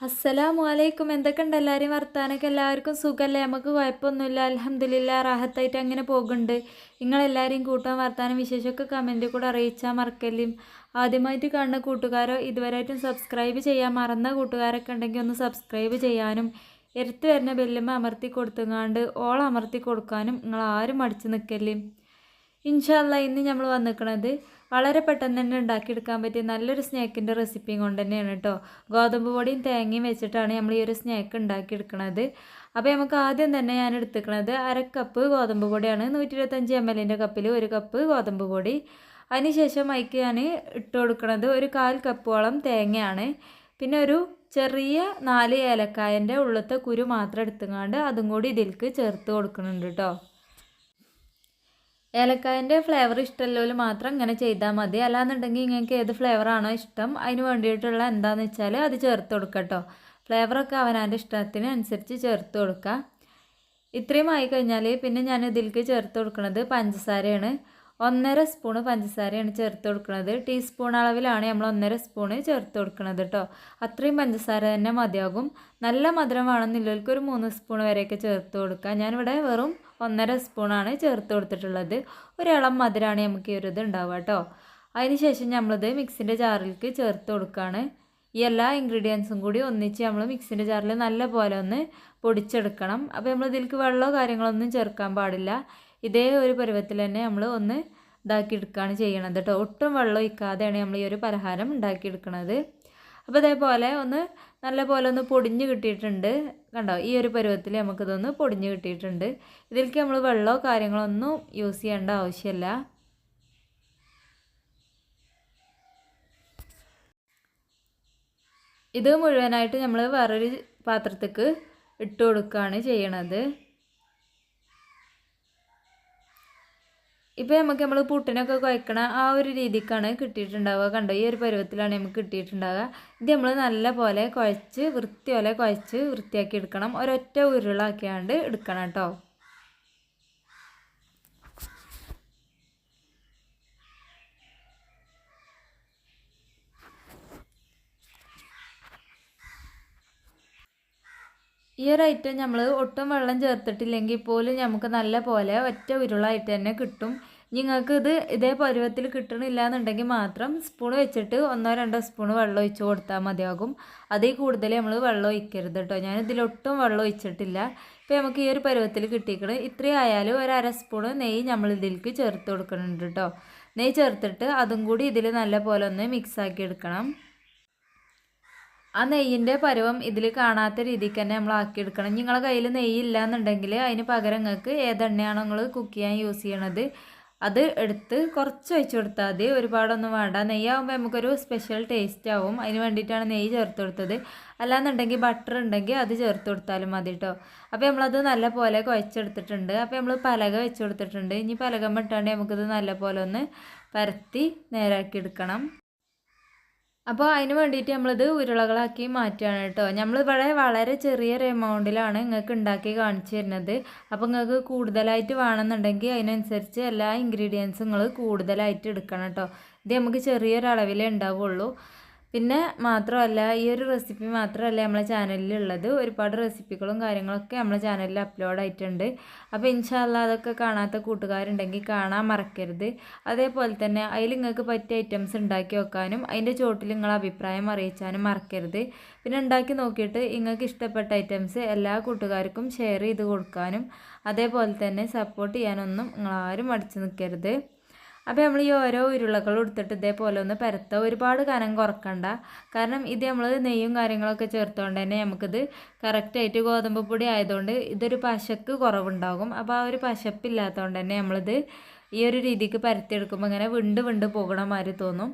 അസ്സലാമു അലൈക്കും എന്തൊക്കെയുണ്ട്? എല്ലാവരും വർത്താനൊക്കെ എല്ലാവർക്കും സുഖമല്ലേ നമുക്ക് കുഴപ്പമൊന്നുമില്ല. അലഹമ്മദില്ല റാഹത്തായിട്ട് അങ്ങനെ പോകുന്നുണ്ട്. നിങ്ങളെല്ലാവരെയും കൂട്ടാൻ വർത്താനം വിശേഷമൊക്കെ കമന്റിൽ കൂടെ അറിയിച്ചാൽ മറക്കല്ലും. ആദ്യമായിട്ട് കാണുന്ന കൂട്ടുകാരോ ഇതുവരെയായിട്ടും സബ്സ്ക്രൈബ് ചെയ്യാൻ മറന്ന കൂട്ടുകാരൊക്കെ ഉണ്ടെങ്കിൽ ഒന്ന് സബ്സ്ക്രൈബ് ചെയ്യാനും എടുത്തു വരുന്ന ബെല്ലുമ്മ അമർത്തി കൊടുത്തുങ്ങാണ്ട് ഓൾ അമർത്തി കൊടുക്കാനും നിങ്ങൾ ആരും മടിച്ച് നിൽക്കല്ലേ ഇൻഷാല്ല ഇന്ന് നമ്മൾ വന്നിരിക്കണത് വളരെ പെട്ടെന്ന് തന്നെ ഉണ്ടാക്കിയെടുക്കാൻ പറ്റിയ നല്ലൊരു സ്നാക്കിന്റെ റെസിപ്പിയും കൊണ്ട് തന്നെയാണ് കേട്ടോ. ഗോതമ്പ് പൊടിയും തേങ്ങയും വെച്ചിട്ടാണ് നമ്മൾ ഈ ഒരു സ്നാക്ക് ഉണ്ടാക്കിയെടുക്കണത്. അപ്പോൾ നമുക്ക് ആദ്യം തന്നെ ഞാൻ എടുത്തിരിക്കുന്നത് അര കപ്പ് ഗോതമ്പ് പൊടിയാണ്. നൂറ്റി ഇരുപത്തഞ്ച് എം എല്ലിന്റെ കപ്പിൽ ഒരു കപ്പ് ഗോതമ്പ് പൊടി. അതിനുശേഷം അതിക്ക് ഞാൻ ഇട്ട് കൊടുക്കുന്നത് ഒരു കാൽ കപ്പോളം തേങ്ങയാണ്. പിന്നെ ഒരു ചെറിയ നാല് ഏലക്കായന്റെ ഉള്ളത്തെ കുരു മാത്രം എടുത്തുകൊണ്ട് അതും കൂടി ഇതിലേക്ക് ചേർത്ത് കൊടുക്കുന്നുണ്ട് കേട്ടോ. ഏലക്കായന്റെ ഫ്ലേവർ ഇഷ്ടമുള്ളവർ മാത്രം ഇങ്ങനെ ചെയ്താൽ മതി. അല്ലാന്നുണ്ടെങ്കിൽ നിങ്ങൾക്ക് ഏത് ഫ്ലേവറാണോ ഇഷ്ടം അതിന് വേണ്ടിയിട്ടുള്ള എന്താണെന്ന് വെച്ചാൽ അത് ചേർത്ത് കൊടുക്കട്ടോ കേട്ടോ ഫ്ലേവറൊക്കെ അവനവന്റെ ഇഷ്ടത്തിന് അനുസരിച്ച് ചേർത്ത് കൊടുക്കുക ഇത്രയും ആയി കഴിഞ്ഞാൽ പിന്നെ ഞാൻ ഇതിലേക്ക് ചേർത്ത് കൊടുക്കുന്നത് പഞ്ചസാരയാണ്. ഒന്നര സ്പൂണ് പഞ്ചസാരയാണ് ചേർത്ത് കൊടുക്കുന്നത് ടീസ്പൂൺ അളവിലാണ് നമ്മൾ ഒന്നര സ്പൂണ് ചേർത്ത് കൊടുക്കുന്നത് കേട്ടോ അത്രയും പഞ്ചസാര തന്നെ മതിയാകും. നല്ല മധുരം വേണമെന്നില്ലവർക്ക് ഒരു മൂന്ന് സ്പൂൺ വരെയൊക്കെ ചേർത്ത് കൊടുക്കുക ഞാനിവിടെ വെറും ഒന്നര സ്പൂണാണ് ചേർത്ത് കൊടുത്തിട്ടുള്ളത്. ഒരിളം മധുരമാണ് നമുക്ക് ഈ ഒരു ഇത് ഉണ്ടാവുക കേട്ടോ. അതിന് ശേഷം നമ്മളിത് മിക്സിന്റെ ജാറിലേക്ക് ചേർത്ത് കൊടുക്കുകയാണ്. ഈ എല്ലാ ഇൻഗ്രീഡിയൻസും കൂടി ഒന്നിച്ച് നമ്മൾ മിക്സിന്റെ ജാറിൽ നല്ല പോലെ ഒന്ന് പൊടിച്ചെടുക്കണം. അപ്പോൾ നമ്മൾ ഇതിലേക്ക് വെള്ളമോ കാര്യങ്ങളൊന്നും ചേർക്കാൻ പാടില്ല. ഇതേ ഒരു പരുവത്തിൽ തന്നെ നമ്മൾ ഒന്ന് ഇതാക്കിയെടുക്കുകയാണ് ചെയ്യണത് കേട്ടോ. ഒട്ടും വെള്ളം ഒഴിക്കാതെയാണ് നമ്മൾ ഈ ഒരു പലഹാരം ഉണ്ടാക്കിയെടുക്കുന്നത് അപ്പോൾ ഇതേപോലെ ഒന്ന് നല്ലപോലെ ഒന്ന് പൊടിഞ്ഞ് കിട്ടിയിട്ടുണ്ട്. കണ്ടോ? ഈ ഒരു പരുവത്തിൽ നമുക്കിതൊന്ന് പൊടിഞ്ഞ് കിട്ടിയിട്ടുണ്ട്. ഇതിലേക്ക് നമ്മൾ വെള്ളമോ കാര്യങ്ങളോ ഒന്നും യൂസ് ചെയ്യേണ്ട ആവശ്യമില്ല. ഇത് മുഴുവനായിട്ട് നമ്മൾ വേറൊരു പാത്രത്തേക്ക് ഇട്ട് കൊടുക്കുകയാണ് ചെയ്യണത്. ഇപ്പോൾ നമുക്ക് നമ്മൾ പുട്ടിനൊക്കെ കുഴക്കണ ആ ഒരു രീതിക്കാണ് കിട്ടിയിട്ടുണ്ടാവുക. കണ്ടോ? ഈ ഒരു പരുവത്തിലാണ് നമുക്ക് കിട്ടിയിട്ടുണ്ടാവുക. ഇത് നമ്മൾ നല്ല പോലെ കുഴച്ച് വൃത്തി പോലെ കുഴച്ച് വൃത്തിയാക്കി എടുക്കണം. ഒരൊറ്റ ഉരുളാക്കിയാണ്ട് എടുക്കണം കേട്ടോ. ഈ ഒരു ഐറ്റം നമ്മൾ ഒട്ടും വെള്ളം ചേർത്തിട്ടില്ലെങ്കിൽ പോലും നമുക്ക് നല്ല പോലെ ഒറ്റ ഉരുളായിട്ട് തന്നെ കിട്ടും. നിങ്ങൾക്ക് ഇത് ഇതേ പരുവത്തിൽ കിട്ടണില്ല എന്നുണ്ടെങ്കിൽ മാത്രം സ്പൂൺ വെച്ചിട്ട് ഒന്നോ രണ്ടോ സ്പൂൺ വെള്ളം ഒഴിച്ച് കൊടുത്താൽ മതിയാകും. അതിൽ കൂടുതൽ നമ്മൾ വെള്ളം ഒഴിക്കരുത് കേട്ടോ ഞാൻ ഇതിലൊട്ടും വെള്ളം ഒഴിച്ചിട്ടില്ല. ഇപ്പോൾ നമുക്ക് ഈ ഒരു പരുവത്തിൽ കിട്ടിക്കണം ഇത്രയും ആയാലും ഒരു അര സ്പൂൺ നെയ്യ് നമ്മൾ ഇതിലേക്ക് ചേർത്ത് കൊടുക്കുന്നുണ്ട് കേട്ടോ നെയ്യ് ചേർത്തിട്ട് അതും കൂടി ഇതിൽ നല്ല പോലെ ഒന്ന് മിക്സാക്കി എടുക്കണം. ആ നെയ്യിന്റെ പരുവം ഇതിൽ കാണാത്ത രീതിക്ക് തന്നെ നമ്മൾ ആക്കിയെടുക്കണം നിങ്ങളെ കയ്യിൽ നെയ്യ് ഇല്ല എന്നുണ്ടെങ്കിൽ അതിന് പകരം നിങ്ങൾക്ക് ഏതെണ്ണയാണോ നിങ്ങൾ കുക്ക് ചെയ്യാൻ യൂസ് ചെയ്യണത് അത് എടുത്ത് കുറച്ച് ഒഴിച്ചു കൊടുത്താൽ മതി. ഒരുപാടൊന്നും വേണ്ട. നെയ്യാകുമ്പോൾ നമുക്കൊരു സ്പെഷ്യൽ ടേസ്റ്റ് ആവും. അതിന് വേണ്ടിയിട്ടാണ് നെയ്യ് ചേർത്ത് കൊടുത്തത്. അല്ലാന്നുണ്ടെങ്കിൽ ബട്ടർ ഉണ്ടെങ്കിൽ അത് ചേർത്ത് കൊടുത്താലും മതി കേട്ടോ അപ്പോൾ നമ്മളത് നല്ല പോലെ കുഴച്ചെടുത്തിട്ടുണ്ട്. അപ്പോൾ നമ്മൾ പലക വെച്ച് കൊടുത്തിട്ടുണ്ട്. ഇനി പലകം ഇട്ടാണ്ട് നമുക്കിത് നല്ല പോലെ ഒന്ന് പരത്തി നേരാക്കി എടുക്കണം. അപ്പോൾ അതിന് വേണ്ടിയിട്ട് നമ്മളിത് ഉരുളകളാക്കി മാറ്റുകയാണ് കേട്ടോ. നമ്മൾ ഇവിടെ വളരെ ചെറിയൊരു എമൗണ്ടിലാണ് നിങ്ങൾക്ക് ഉണ്ടാക്കി കാണിച്ചു തരുന്നത്. അപ്പോൾ നിങ്ങൾക്ക് കൂടുതലായിട്ട് വേണമെന്നുണ്ടെങ്കിൽ അതിനനുസരിച്ച് എല്ലാ ഇൻഗ്രീഡിയൻസും നിങ്ങൾ കൂടുതലായിട്ട് എടുക്കണം കേട്ടോ. ഇത് നമുക്ക് ചെറിയൊരളവിലേ ഉണ്ടാവുള്ളൂ പിന്നെ മാത്രമല്ല ഈ ഒരു റെസിപ്പി മാത്രമല്ല നമ്മളെ ചാനലിലുള്ളത്. ഒരുപാട് റെസിപ്പികളും കാര്യങ്ങളൊക്കെ നമ്മളെ ചാനലിൽ അപ്ലോഡ് ആയിട്ടുണ്ട്. അപ്പോൾ ഇൻഷാല്ല അതൊക്കെ കാണാത്ത കൂട്ടുകാരുണ്ടെങ്കിൽ കാണാൻ മറക്കരുത്. അതേപോലെ തന്നെ അതിൽ നിങ്ങൾക്ക് പറ്റിയ ഐറ്റംസ് ഉണ്ടാക്കി വെക്കാനും അതിന്റെ ചോട്ടിൽ നിങ്ങൾ അഭിപ്രായം അറിയിച്ചാനും മറക്കരുത്. പിന്നെ ഉണ്ടാക്കി നോക്കിയിട്ട് നിങ്ങൾക്ക് ഇഷ്ടപ്പെട്ട ഐറ്റംസ് എല്ലാ കൂട്ടുകാർക്കും ഷെയർ ചെയ്ത് കൊടുക്കാനും അതേപോലെ തന്നെ സപ്പോർട്ട് ചെയ്യാനൊന്നും നിങ്ങളാരും മടിച്ചു നിൽക്കരുത്. അപ്പോൾ നമ്മൾ ഈ ഓരോ ഉരുളകളും എടുത്തിട്ട് ഇതേപോലെ ഒന്ന് പരത്ത ഒരുപാട് കനം കുറക്കണ്ട. കാരണം ഇത് നമ്മൾ നെയ്യും കാര്യങ്ങളൊക്കെ ചേർത്തുകൊണ്ട് തന്നെ നമുക്കിത് കറക്റ്റായിട്ട് ഗോതമ്പ് പൊടി ആയതുകൊണ്ട് ഇതൊരു പശക്ക് കുറവുണ്ടാകും. അപ്പോൾ ആ ഒരു പശപ്പില്ലാത്തതുകൊണ്ട് തന്നെ നമ്മളിത് ഈ ഒരു രീതിക്ക് പരത്തിയെടുക്കുമ്പോൾ ഇങ്ങനെ വിണ്ട് വിണ്ട് പോകണ മാതിരി തോന്നും.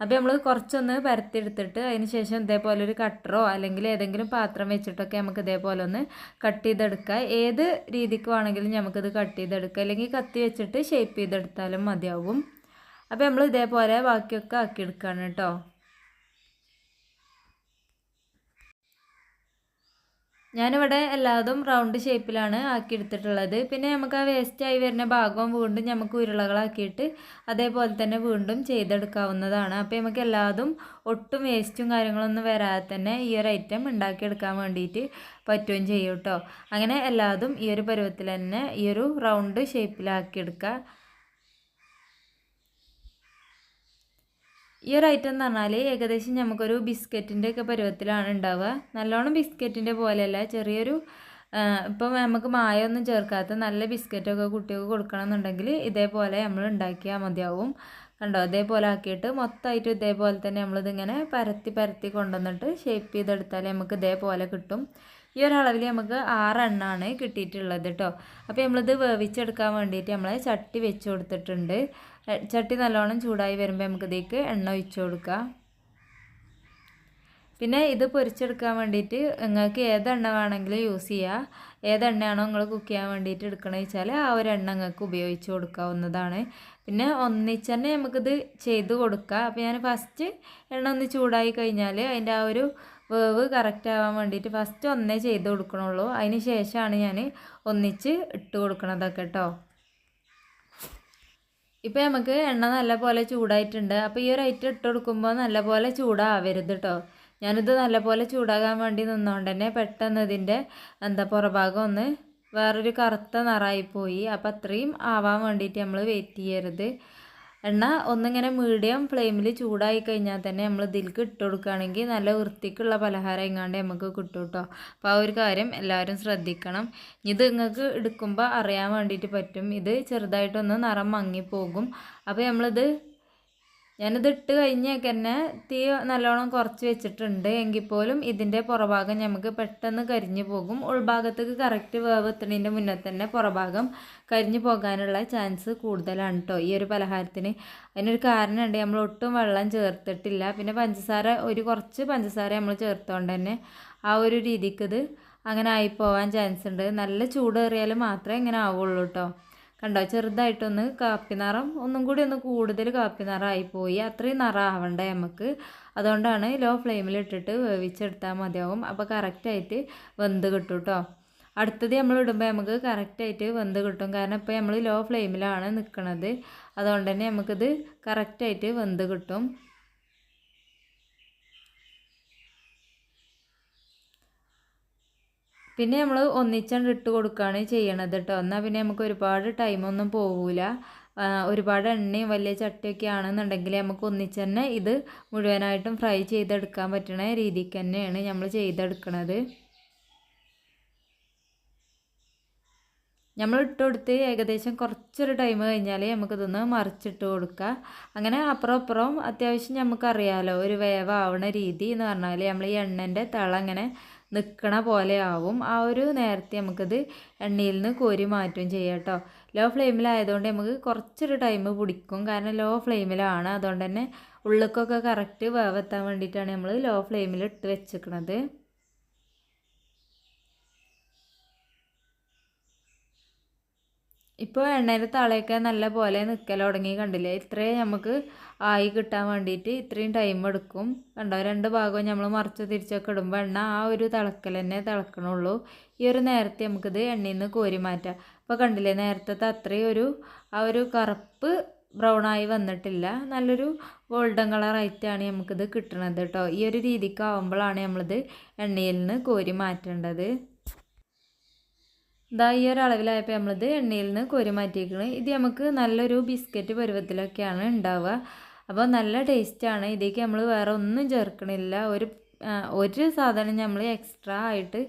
അപ്പോൾ നമ്മൾ കുറച്ചൊന്ന് പരത്തിയെടുത്തിട്ട് അതിന് ശേഷം ഇതേപോലെ ഒരു കട്ടറോ അല്ലെങ്കിൽ ഏതെങ്കിലും പാത്രം വെച്ചിട്ടൊക്കെ നമുക്ക് ഇതേപോലെ ഒന്ന് കട്ട് ചെയ്തെടുക്കുക. ഏത് രീതിക്ക് വേണമെങ്കിലും നമുക്കിത് കട്ട് ചെയ്തെടുക്കുക. അല്ലെങ്കിൽ കത്തി വെച്ചിട്ട് ഷേപ്പ് ചെയ്തെടുത്താലും മതിയാവും. അപ്പോൾ നമ്മൾ ഇതേപോലെ ബാക്കിയൊക്കെ ആക്കിയെടുക്കുകയാണ് കേട്ടോ. ഞാനിവിടെ എല്ലാതും റൗണ്ട് ഷേപ്പിലാണ് ആക്കി എടുത്തിട്ടുള്ളത് പിന്നെ നമുക്ക് ആ വേസ്റ്റായി വരുന്ന ഭാഗവും വീണ്ടും നമുക്ക് ഉരുളകളാക്കിയിട്ട് അതേപോലെ തന്നെ വീണ്ടും ചെയ്തെടുക്കാവുന്നതാണ്. അപ്പോൾ നമുക്ക് എല്ലാതും ഒട്ടും വേസ്റ്റും കാര്യങ്ങളൊന്നും വരാതെ തന്നെ ഈ ഒരു ഐറ്റം ഉണ്ടാക്കിയെടുക്കാൻ വേണ്ടിയിട്ട് പറ്റുകയും ചെയ്യും കേട്ടോ അങ്ങനെ എല്ലാതും ഈ ഒരു പരുവത്തിൽ തന്നെ ഈ ഒരു റൗണ്ട് ഷേപ്പിലാക്കിയെടുക്കുക ഈ ഒരു ഐറ്റം എന്ന് പറഞ്ഞാൽ ഏകദേശം നമുക്കൊരു ബിസ്ക്കറ്റിന്റെ ഒക്കെ പരുവത്തിലാണ് ഉണ്ടാവുക നല്ലോണം ബിസ്ക്കറ്റിന്റെ പോലെയല്ല ചെറിയൊരു ഇപ്പം നമുക്ക് മായൊന്നും ചേർക്കാത്ത നല്ല ബിസ്ക്കറ്റൊക്കെ കുട്ടികൾക്ക് കൊടുക്കണം എന്നുണ്ടെങ്കിൽ ഇതേപോലെ നമ്മൾ ഉണ്ടാക്കിയാൽ മതിയാവും. കണ്ടോ? അതേപോലെ ആക്കിയിട്ട് മൊത്തമായിട്ട് ഇതേപോലെ തന്നെ നമ്മളിതിങ്ങനെ പരത്തി പരത്തി കൊണ്ടുവന്നിട്ട് ഷേപ്പ് ചെയ്തെടുത്താൽ നമുക്ക് ഇതേപോലെ കിട്ടും. ഈ ഒരളവിൽ നമുക്ക് ആറെണ്ണമാണ് കിട്ടിയിട്ടുള്ളത് കേട്ടോ അപ്പോൾ നമ്മളിത് വേവിച്ചെടുക്കാൻ വേണ്ടിയിട്ട് നമ്മൾ ചട്ടി വെച്ച് കൊടുത്തിട്ടുണ്ട്. ചട്ടി നല്ലോണം ചൂടായി വരുമ്പോൾ നമുക്ക് ഇതേക്ക് എണ്ണ ഒഴിച്ച് കൊടുക്കുക പിന്നെ ഇത് പൊരിച്ചെടുക്കാൻ വേണ്ടിയിട്ട് നിങ്ങൾക്ക് ഏതെണ്ണ വേണമെങ്കിലും യൂസ് ചെയ്യുക ഏതെണ്ണയാണോ നിങ്ങൾ കുക്ക് ചെയ്യാൻ വേണ്ടിയിട്ട് എടുക്കണമെന്ന് വെച്ചാൽ ആ ഒരു എണ്ണ നിങ്ങൾക്ക് ഉപയോഗിച്ച് കൊടുക്കാവുന്നതാണ്. പിന്നെ ഒന്നിച്ച് തന്നെ നമുക്കിത് ചെയ്ത് കൊടുക്കുക അപ്പോൾ ഞാൻ ഫസ്റ്റ് എണ്ണ ഒന്ന് ചൂടായി കഴിഞ്ഞാൽ അതിന്റെ ആ ഒരു വേവ് കറക്റ്റ് ആവാൻ വേണ്ടിയിട്ട് ഫസ്റ്റ് ഒന്നേ ചെയ്ത് കൊടുക്കണുള്ളൂ. അതിന് ശേഷമാണ് ഞാൻ ഒന്നിച്ച് ഇട്ട് കൊടുക്കണതൊക്കെ കേട്ടോ ഇപ്പോൾ നമുക്ക് എണ്ണ നല്ലപോലെ ചൂടായിട്ടുണ്ട്. അപ്പോൾ ഈ ഒരു ഐറ്റം ഇട്ട് കൊടുക്കുമ്പോൾ നല്ലപോലെ ചൂടാവരുത് കേട്ടോ ഞാനിത് നല്ലപോലെ ചൂടാകാൻ വേണ്ടി നിന്നുകൊണ്ട് തന്നെ പെട്ടെന്ന് ഇതിന്റെ എന്താ പുറഭാഗം ഒന്ന് വേറൊരു കറുത്ത നിറായിപ്പോയി അപ്പോൾ അത്രയും ആവാൻ വേണ്ടിയിട്ട് നമ്മൾ വെയിറ്റ് ചെയ്യരുത്. എണ്ണ ഒന്നിങ്ങനെ മീഡിയം ഫ്ലെയിമിൽ ചൂടായി കഴിഞ്ഞാൽ തന്നെ നമ്മൾ ഇതിലേക്ക് ഇട്ട് കൊടുക്കുകയാണെങ്കിൽ നല്ല വൃത്തിക്കുള്ള പലഹാരം എങ്ങാണ്ട് നമുക്ക് കിട്ടും കേട്ടോ അപ്പോൾ ആ ഒരു കാര്യം എല്ലാവരും ശ്രദ്ധിക്കണം. ഇത് നിങ്ങൾക്ക് എടുക്കുമ്പോൾ അറിയാൻ വേണ്ടിയിട്ട് പറ്റും. ഇത് ചെറുതായിട്ടൊന്ന് നിറം മങ്ങിപ്പോകും. അപ്പോൾ നമ്മളിത് ഞാനിത് ഇട്ട് കഴിഞ്ഞൊക്കെ തന്നെ തീ നല്ലോണം കുറച്ച് വെച്ചിട്ടുണ്ട്. എങ്കിൽ പോലും ഇതിന്റെ പുറഭാഗം നമുക്ക് പെട്ടെന്ന് കരിഞ്ഞു പോകും. ഉൾഭാഗത്തേക്ക് കറക്റ്റ് വേവ് എത്തുന്നതിന്റെ മുന്നേ തന്നെ പുറഭാഗം കരിഞ്ഞു പോകാനുള്ള ചാൻസ് കൂടുതലാണ് കേട്ടോ ഈ ഒരു പലഹാരത്തിന്. അതിനൊരു കാരണമുണ്ട് നമ്മൾ ഒട്ടും വെള്ളം ചേർത്തിട്ടില്ല. പിന്നെ പഞ്ചസാര ഒരു കുറച്ച് പഞ്ചസാര നമ്മൾ ചേർത്തുകൊണ്ട് തന്നെ ആ ഒരു രീതിക്ക് അങ്ങനെ ആയിപ്പോവാൻ ചാൻസ് ഉണ്ട്. നല്ല ചൂടേറിയാൽ മാത്രമേ ഇങ്ങനെ ആവുള്ളൂ കേട്ടോ കണ്ടോ? ചെറുതായിട്ടൊന്ന് കാപ്പി നിറം ഒന്നും കൂടി ഒന്ന് കൂടുതൽ കാപ്പി നിറമായി പോയി. അത്രയും നിറം ആവണ്ടേ നമുക്ക്? അതുകൊണ്ടാണ് ലോ ഫ്ലെയിമിൽ ഇട്ടിട്ട് വേവിച്ചെടുത്താൽ മതിയാവും. അപ്പോൾ കറക്റ്റായിട്ട് വെന്ത് കിട്ടും കേട്ടോ അടുത്തത് നമ്മൾ ഇടുമ്പോൾ നമുക്ക് കറക്റ്റായിട്ട് വെന്ത് കിട്ടും. കാരണം ഇപ്പോൾ നമ്മൾ ലോ ഫ്ലെയിമിലാണ് നിൽക്കുന്നത് അതുകൊണ്ട് തന്നെ നമുക്കിത് കറക്റ്റായിട്ട് വെന്ത് കിട്ടും. പിന്നെ നമ്മൾ ഒന്നിച്ചണ്ട് ഇട്ട് കൊടുക്കുകയാണ് ചെയ്യണത് കേട്ടോ എന്നാൽ പിന്നെ നമുക്ക് ഒരുപാട് ടൈമൊന്നും പോവില്ല ഒരുപാട് എണ്ണയും വലിയ ചട്ടിയൊക്കെ ആണെന്നുണ്ടെങ്കിൽ നമുക്ക് ഒന്നിച്ച് തന്നെ ഇത് മുഴുവനായിട്ടും ഫ്രൈ ചെയ്തെടുക്കാൻ പറ്റുന്ന രീതിക്ക് തന്നെയാണ് നമ്മൾ ചെയ്തെടുക്കുന്നത് നമ്മൾ ഇട്ട് കൊടുത്ത് ഏകദേശം കുറച്ചൊരു ടൈം കഴിഞ്ഞാൽ നമുക്കിതൊന്ന് മറിച്ചിട്ട് കൊടുക്കുക അങ്ങനെ അപ്പുറം അപ്പുറം അത്യാവശ്യം നമുക്കറിയാമല്ലോ ഒരു വേവാവണ രീതി എന്ന് പറഞ്ഞാൽ നമ്മൾ ഈ എണ്ണന്റെ തള ഇങ്ങനെ നിൽക്കണ പോലെ ആവും ആ ഒരു നേരത്തെ നമുക്കത് എണ്ണയിൽ നിന്ന് കോരി മാറ്റുകയും ചെയ്യാം കേട്ടോ. ലോ ഫ്ലെയിമിലായതുകൊണ്ട് നമുക്ക് കുറച്ചൊരു ടൈം പിടിക്കും. കാരണം ലോ ഫ്ലെയിമിലാണ് അതുകൊണ്ട് തന്നെ ഉള്ളിക്കൊക്കെ കറക്റ്റ് വേവെത്താൻ വേണ്ടിയിട്ടാണ് നമ്മൾ ലോ ഫ്ലെയിമിൽ ഇട്ട് വെച്ചിരിക്കുന്നത് ഇപ്പോൾ എണ്ണയിൽ തളയൊക്കെ നല്ല പോലെ നിൽക്കൽ തുടങ്ങി കണ്ടില്ലേ? ഇത്രയും നമുക്ക് ആയി കിട്ടാൻ വേണ്ടിയിട്ട് ഇത്രയും ടൈം എടുക്കും. കണ്ടോ? രണ്ട് ഭാഗവും നമ്മൾ മറിച്ച് തിരിച്ചൊക്കെ ഇടുമ്പോൾ എണ്ണ ആ ഒരു തിളക്കൽ തന്നെ തിളക്കണുള്ളൂ. ഈ ഒരു നേരത്തെ നമുക്കിത് എണ്ണയിൽ നിന്ന് കോരി മാറ്റാം. അപ്പോൾ കണ്ടില്ലേ? നേരത്തെ അത്രയും ഒരു ആ ഒരു കറുപ്പ് ബ്രൗൺ ആയി വന്നിട്ടില്ല. നല്ലൊരു ഗോൾഡൻ കളറായിട്ടാണ് നമുക്കിത് കിട്ടണത് കേട്ടോ ഈ ഒരു രീതിക്ക് ആവുമ്പോഴാണ് നമ്മളിത് എണ്ണയിൽ നിന്ന് കോരി മാറ്റേണ്ടത്. ഇതാ ഈ ഒരു അളവിലായപ്പോൾ നമ്മളിത് എണ്ണയിൽ നിന്ന് കോരി മാറ്റിയിരിക്കുന്നത് ഇത് നമുക്ക് നല്ലൊരു ബിസ്ക്കറ്റ് പരുവത്തിലൊക്കെയാണ് ഉണ്ടാവുക അപ്പോൾ നല്ല ടേസ്റ്റാണ് ഇതിലേക്ക് നമ്മൾ വേറെ ഒന്നും ചേർക്കണില്ല. ഒരു ഒരു സാധനം നമ്മൾ എക്സ്ട്രാ ആയിട്ട്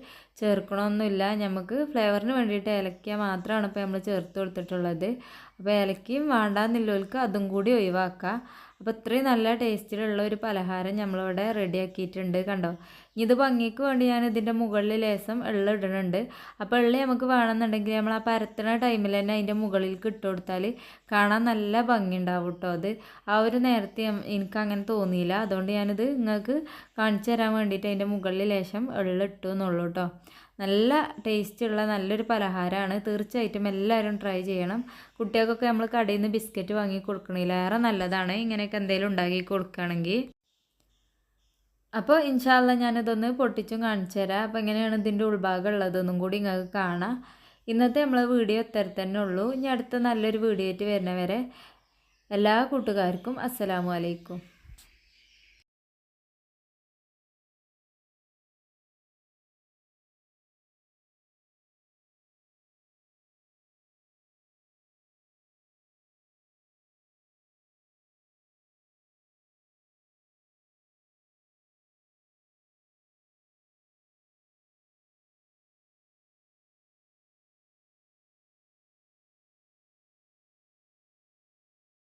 ചേർക്കണമൊന്നുമില്ല നമുക്ക് ഫ്ലേവറിന് വേണ്ടിയിട്ട് ഏലക്ക മാത്രമാണ് ഇപ്പോൾ നമ്മൾ ചേർത്ത് കൊടുത്തിട്ടുള്ളത്. അപ്പോൾ ഏലക്കയും വേണ്ടാന്നുള്ളവർക്ക് അതും കൂടി ഒഴിവാക്കുക അപ്പോൾ ഇത്രയും നല്ല ടേസ്റ്റിലുള്ള ഒരു പലഹാരം നമ്മളിവിടെ റെഡിയാക്കിയിട്ടുണ്ട് കണ്ടോ? ഇനി ഇത് ഭംഗിക്ക് വേണ്ടി ഞാൻ ഇതിന്റെ മുകളിൽ ലേസം എള്ള ഇടുന്നുണ്ട് അപ്പോൾ എള്ളി നമുക്ക് വേണമെന്നുണ്ടെങ്കിൽ നമ്മൾ ആ പരത്തണ ടൈമിൽ തന്നെ അതിന്റെ മുകളിൽ ഇട്ട് കൊടുത്താൽ കാണാൻ നല്ല ഭംഗി ഉണ്ടാവും കേട്ടോ അത്. ആ ഒരു നേരത്തെ എനിക്ക് അങ്ങനെ തോന്നിയില്ല. അതുകൊണ്ട് ഞാനിത് നിങ്ങൾക്ക് കാണിച്ചു തരാൻ വേണ്ടിയിട്ട് അതിന്റെ മുകളിൽ ലേശം എള്ള ഇട്ടു എന്നുള്ളൂ കേട്ടോ നല്ല ടേസ്റ്റുള്ള നല്ലൊരു പലഹാരമാണ് തീർച്ചയായിട്ടും എല്ലാവരും ട്രൈ ചെയ്യണം. കുട്ടികൾക്കൊക്കെ നമ്മൾ കടയിൽ നിന്ന് ബിസ്ക്കറ്റ് വാങ്ങി കൊടുക്കണില്ല ഏറെ നല്ലതാണ്. ഇങ്ങനെയൊക്കെ എന്തെങ്കിലും ഉണ്ടാക്കി കൊടുക്കുകയാണെങ്കിൽ. അപ്പോൾ ഇൻഷാല്ല ഞാനിതൊന്ന് പൊട്ടിച്ചും കാണിച്ചു തരാം. അപ്പോൾ എങ്ങനെയാണ് ഇതിന്റെ ഉൾഭാഗം ഉള്ളതൊന്നും കൂടി നിങ്ങൾക്ക് കാണാം. ഇന്നത്തെ നമ്മളെ വീഡിയോ ഇത്ര തന്നെ ഉള്ളൂ. ഇനി അടുത്ത നല്ലൊരു വീഡിയോ ആയിട്ട് വരുന്നവരെ എല്ലാ കൂട്ടുകാർക്കും അസ്സലാമു അലൈക്കും.